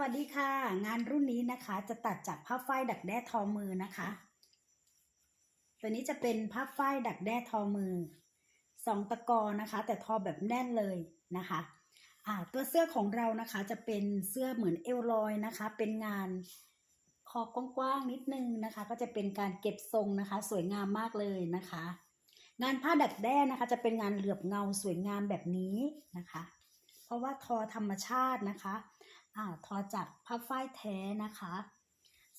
วัสดีค่ะ งานรุ่นนี้นะคะ จะตัดจากผ้าฝ้ายดักแด้ทอมือนะคะ ตัวนี้จะเป็นผ้าฝ้ายดักแด้ทอมือสองตะกอนะคะ แต่ทอแบบแน่นเลยนะคะอ่าตัวเสื้อของเรานะคะจะเป็นเสื้อเหมือนเอลลอยนะคะ เป็นงานคอกว้างๆนิดนึงนะคะ ก็จะเป็นการเก็บทรงนะคะ สวยงามมากเลยนะคะ งานผ้าดักแด้นะคะ จะเป็นงานเหลือบเงาสวยงามแบบนี้นะคะ เพราะว่าทอธรรมชาตินะคะ อ่าทอจากผ้าฝ้ายแท้นะคะ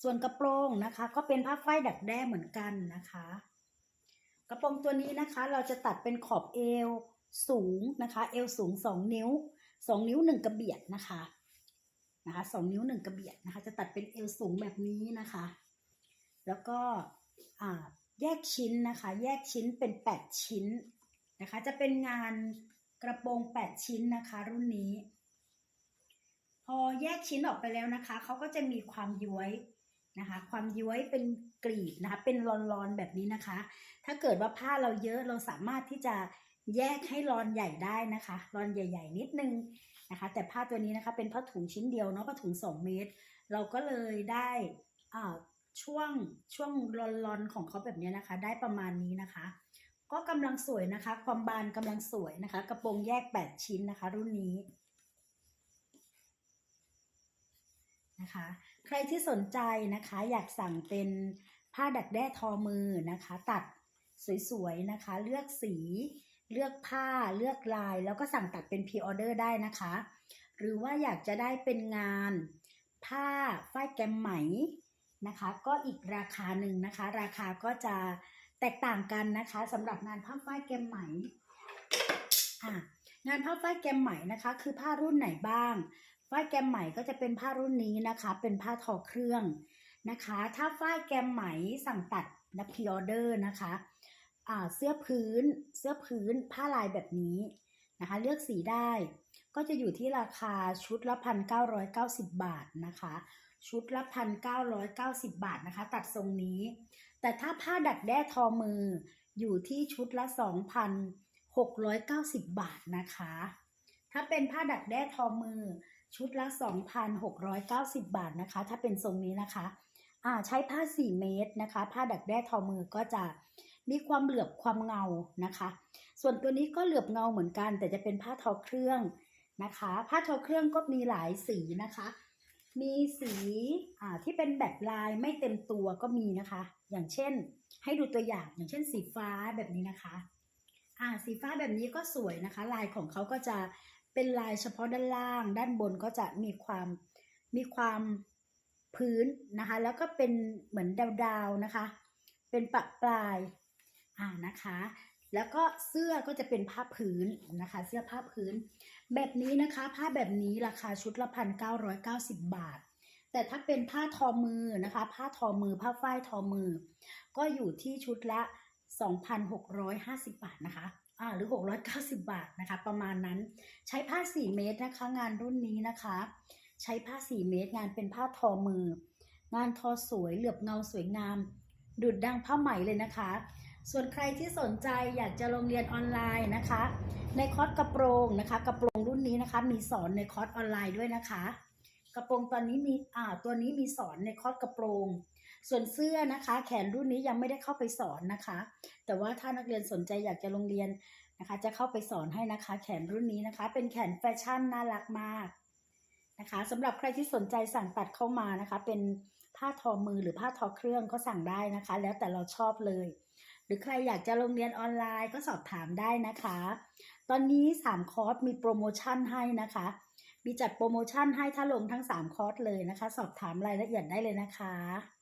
ส่วนกระโปรงนะคะ ก็เป็นผ้าฝ้ายดักแด้เหมือนกันนะคะ กระโปรงตัวนี้นะคะ เราจะตัดเป็นขอบเอวสูงนะคะ เอวสูง2นิ้ว2นิ้ว1กระเบียดนะคะนะคะ2นิ้ว1กระเบียดนะคะ จะตัดเป็นเอวสูงแบบนี้นะคะ แล้วก็อ่าแยกชิ้นนะคะ แยกชิ้นเป็น 8 ชิ้นนะคะ จะเป็นงานกระโปรง 8 ชิ้นนะคะ รุ่นนี้ พอแยกชิ้นออกไปแล้วนะคะ เขาก็จะมีความย้วยนะคะ ความย้วยเป็นกรีบนะคะ เป็นรอนๆแบบนี้นะคะ ถ้าเกิดว่าผ้าเราเยอะเราสามารถที่จะแยกให้รอนใหญ่ได้นะคะ รอนใหญ่ ๆ นิดนึงนะคะ แต่ผ้าตัวนี้นะคะเป็นผ้าถุงชิ้นเดียวเนาะผ้าถุง 2 เมตร เราก็เลยได้อ่าช่วงช่วงรอนๆของเขาแบบนี้นะคะ ได้ประมาณนี้นะคะ ก็กำลังสวยนะคะ ความบานกำลังสวยนะคะ กระโปรงแยก 8 ชิ้นนะคะ รุ่นนี้ นะคะ ใครที่สนใจนะคะอยากสั่งเป็นผ้าดักแด้ทอมือนะคะ ตัดสวยๆนะคะ เลือกสีเลือกผ้าเลือกลาย แล้วก็สั่งตัดเป็นพรีออเดอร์ได้นะคะ หรือว่าอยากจะได้เป็นงานผ้าฝ้ายแกมไหมนะคะ ก็อีกราคาหนึ่งนะคะ ราคาก็จะแตกต่างกันนะคะสำหรับงานผ้าฝ้ายแกมไหมอะงานผ้าฝ้ายแกมไหมนะคะ คือผ้ารุ่นไหนบ้าง ฝ้ายแกมไหมก็จะเป็นผ้ารุ่นนี้นะคะ เป็นผ้าทอเครื่องนะคะ ถ้าฝ้ายแกมไหมสั่งตัดนับพีออเดอร์นะคะเสื้อพื้น เสื้อพื้นผ้าลายแบบนี้นะคะ เลือกสีได้ ก็จะอยู่ที่ราคาชุดละพันเก้าร้อยเก้าสิบบาทนะคะ ชุดละพันเก้าร้อยเก้าสิบบาทนะคะ ตัดทรงนี้ แต่ถ้าผ้าดัดแด้ทอมืออยู่ที่ชุดละสองพันหกร้อยเก้าสิบบาทนะคะ ถ้าเป็นผ้าดัดแด้ทอมือ ชุดละ 2,690 บาทนะคะ ถ้าเป็นทรงนี้นะคะอ่าใช้ผ้า 4 เมตรนะคะ ผ้าดักแด้ทอมือก็จะมีความเหลือบความเงานะคะ ส่วนตัวนี้ก็เหลือบเงาเหมือนกัน แต่จะเป็นผ้าทอเครื่องนะคะ ผ้าทอเครื่องก็มีหลายสีนะคะ มีสีอ่าที่เป็นแบบลายไม่เต็มตัวก็มีนะคะ อย่างเช่น ให้ดูตัวอย่างอย่างเช่นสีฟ้าแบบนี้นะคะอ่าสีฟ้าแบบนี้ก็สวยนะคะ ลายของเขาก็จะ เป็นลายเฉพาะด้านล่าง ด้านบนก็จะมีความมีความพื้นนะคะ แล้วก็เป็นเหมือนดาวๆนะคะ เป็นปะปลายอ่านะคะ แล้วก็เสื้อก็จะเป็นผ้าพื้นนะคะ เสื้อผ้าพื้น แบบนี้นะคะ ผ้าแบบนี้ราคาชุดละพันเก้าร้อยเก้าสิบบาท แต่ถ้าเป็นผ้าทอมือนะคะ ผ้าทอมือ ผ้าฝ้ายทอมือ ก็อยู่ที่ชุดละ 2,650 บาทนะคะอ่าหรือ 690 บาทนะคะ ประมาณนั้นใช้ผ้า 4 เมตรนะคะ งานรุ่นนี้นะคะ ใช้ผ้า 4 เมตร งานเป็นผ้าทอมือ งานทอสวยเหลือบเงาสวยงาม ดุดดังผ้าไหมเลยนะคะ ส่วนใครที่สนใจอยากจะลงเรียนออนไลน์นะคะ ในคอร์สกระโปรงนะคะ กระโปรงรุ่นนี้นะคะ มีสอนในคอร์สออนไลน์ด้วยนะคะ กระโปรงตอนนี้มีอ่าตัวนี้มีสอนในคอร์สกระโปรง ส่วนเสื้อนะคะ แขนรุ่นนี้ยังไม่ได้เข้าไปสอนนะคะ แต่ว่าถ้านักเรียนสนใจอยากจะลงเรียนนะคะ จะเข้าไปสอนให้นะคะ แขนรุ่นนี้นะคะ เป็นแขนแฟชั่นน่ารักมากนะคะสำหรับใครที่สนใจสั่งตัดเข้ามานะคะ เป็นผ้าทอมือหรือผ้าทอเครื่องก็สั่งได้นะคะ แล้วแต่เราชอบเลย หรือใครอยากจะลงเรียนออนไลน์ก็สอบถามได้นะคะ ตอนนี้ 3 คอร์สมีโปรโมชั่นให้นะคะ มีจัดโปรโมชั่นให้ถ้าลงทั้ง 3 คอร์สเลยนะคะ สอบถามรายละเอียดได้เลยนะคะ